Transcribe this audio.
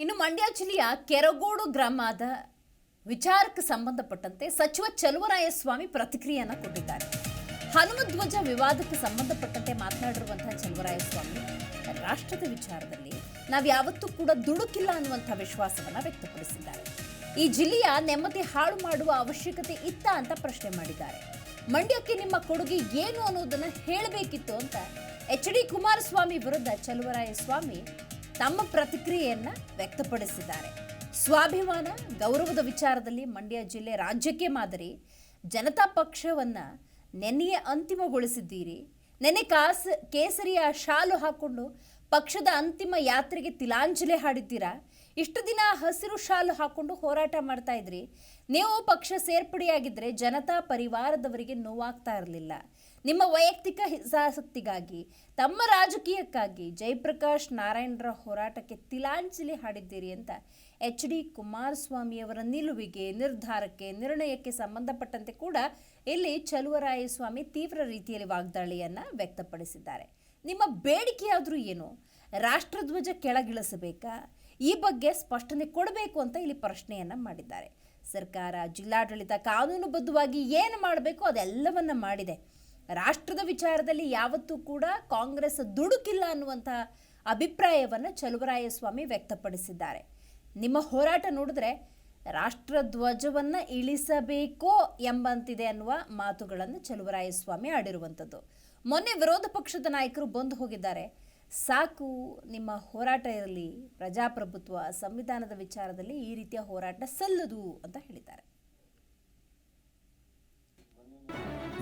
ಇನ್ನು ಮಂಡ್ಯ ಜಿಲ್ಲೆಯ ಕೆರಗೋಡು ಗ್ರಾಮದ ವಿಚಾರಕ್ಕೆ ಸಂಬಂಧಪಟ್ಟಂತೆ ಸಚಿವ ಚಲುವರಾಯಸ್ವಾಮಿ ಪ್ರತಿಕ್ರಿಯೆಯನ್ನು ಕೊಟ್ಟಿದ್ದಾರೆ. ಹನುಮಧ್ವಜ ವಿವಾದಕ್ಕೆ ಸಂಬಂಧಪಟ್ಟಂತೆ ಮಾತನಾಡಿರುವಂತಹ ಚಲುವರಾಯಸ್ವಾಮಿ, ರಾಷ್ಟ್ರದ ವಿಚಾರದಲ್ಲಿ ನಾವು ಯಾವತ್ತೂ ಕೂಡ ದುಡುಕಿಲ್ಲ ಅನ್ನುವಂಥ ವಿಶ್ವಾಸವನ್ನ ವ್ಯಕ್ತಪಡಿಸಿದ್ದಾರೆ. ಈ ಜಿಲ್ಲೆಯ ನೆಮ್ಮದಿ ಹಾಳು ಮಾಡುವ ಅವಶ್ಯಕತೆ ಇತ್ತ ಅಂತ ಪ್ರಶ್ನೆ ಮಾಡಿದ್ದಾರೆ. ಮಂಡ್ಯಕ್ಕೆ ನಿಮ್ಮ ಕೊಡುಗೆ ಏನು ಅನ್ನೋದನ್ನ ಹೇಳಬೇಕಿತ್ತು ಅಂತ ಎಚ್ ಡಿ ಕುಮಾರಸ್ವಾಮಿ ವಿರುದ್ಧ ಚಲುವರಾಯಸ್ವಾಮಿ ತಮ್ಮ ಪ್ರತಿಕ್ರಿಯೆಯನ್ನ ವ್ಯಕ್ತಪಡಿಸಿದ್ದಾರೆ. ಸ್ವಾಭಿಮಾನ, ಗೌರವದ ವಿಚಾರದಲ್ಲಿ ಮಂಡ್ಯ ಜಿಲ್ಲೆ ರಾಜ್ಯಕ್ಕೆ ಮಾದರಿ, ಜನತಾ ಪಕ್ಷವನ್ನ ನೆನೆಯೇ ಅಂತಿಮಗೊಳಿಸಿದ್ದೀರಿ. ನೆನೆ ಕಾಸ, ಕೇಸರಿಯ ಶಾಲು ಹಾಕೊಂಡು ಪಕ್ಷದ ಅಂತಿಮ ಯಾತ್ರೆಗೆ ತಿಲಾಂಜಲಿ ಹಾಡಿದ್ದೀರಾ? ಇಷ್ಟು ದಿನ ಹಸಿರು ಶಾಲು ಹಾಕೊಂಡು ಹೋರಾಟ ಮಾಡ್ತಾ ಇದ್ರಿ. ನೀವು ಪಕ್ಷ ಸೇರ್ಪಡೆಯಾಗಿದ್ರೆ ಜನತಾ ಪರಿವಾರದವರಿಗೆ ನೋವಾಗ್ತಾ ಇರಲಿಲ್ಲ. ನಿಮ್ಮ ವೈಯಕ್ತಿಕ ಹಿತಾಸಕ್ತಿಗಾಗಿ, ತಮ್ಮ ರಾಜಕೀಯಕ್ಕಾಗಿ ಜಯಪ್ರಕಾಶ್ ನಾರಾಯಣರ ಹೋರಾಟಕ್ಕೆ ತಿಲಾಂಜಲಿ ಹಾಡಿದ್ದೀರಿ ಅಂತ ಎಚ್ ಡಿ ಕುಮಾರಸ್ವಾಮಿಯವರ ನಿಲುವಿಗೆ, ನಿರ್ಧಾರಕ್ಕೆ, ನಿರ್ಣಯಕ್ಕೆ ಸಂಬಂಧಪಟ್ಟಂತೆ ಕೂಡ ಇಲ್ಲಿ ಚಲುವರಾಯಸ್ವಾಮಿ ತೀವ್ರ ರೀತಿಯಲ್ಲಿ ವಾಗ್ದಾಳಿಯನ್ನು ವ್ಯಕ್ತಪಡಿಸಿದ್ದಾರೆ. ನಿಮ್ಮ ಬೇಡಿಕೆಯಾದರೂ ಏನು? ರಾಷ್ಟ್ರಧ್ವಜ ಕೆಳಗಿಳಿಸಬೇಕಾ? ಈ ಬಗ್ಗೆ ಸ್ಪಷ್ಟನೆ ಕೊಡಬೇಕು ಅಂತ ಇಲ್ಲಿ ಪ್ರಶ್ನೆಯನ್ನ ಮಾಡಿದ್ದಾರೆ. ಸರ್ಕಾರ, ಜಿಲ್ಲಾಡಳಿತ ಕಾನೂನುಬದ್ಧವಾಗಿ ಏನು ಮಾಡಬೇಕು ಅದೆಲ್ಲವನ್ನ ಮಾಡಿದೆ. ರಾಷ್ಟ್ರದ ವಿಚಾರದಲ್ಲಿ ಯಾವತ್ತೂ ಕೂಡ ಕಾಂಗ್ರೆಸ್ ದುಡುಕಿಲ್ಲ ಅನ್ನುವಂಥ ಅಭಿಪ್ರಾಯವನ್ನು ಚಲುವರಾಯಸ್ವಾಮಿ ವ್ಯಕ್ತಪಡಿಸಿದ್ದಾರೆ. ನಿಮ್ಮ ಹೋರಾಟ ನೋಡಿದ್ರೆ ರಾಷ್ಟ್ರ ಧ್ವಜವನ್ನು ಇಳಿಸಬೇಕೋ ಎಂಬಂತಿದೆ ಅನ್ನುವ ಮಾತುಗಳನ್ನು ಚಲುವರಾಯಸ್ವಾಮಿ ಆಡಿರುವಂಥದ್ದು. ಮೊನ್ನೆ ವಿರೋಧ ಪಕ್ಷದ ನಾಯಕರು ಬಂದು ಹೋಗಿದ್ದಾರೆ. ಸಾಕು, ನಿಮ್ಮ ಹೋರಾಟ ಇರಲಿ, ಪ್ರಜಾಪ್ರಭುತ್ವ, ಸಂವಿಧಾನದ ವಿಚಾರದಲ್ಲಿ ಈ ರೀತಿಯ ಹೋರಾಟ ಸಲ್ಲದು ಅಂತ ಹೇಳಿದ್ದಾರೆ.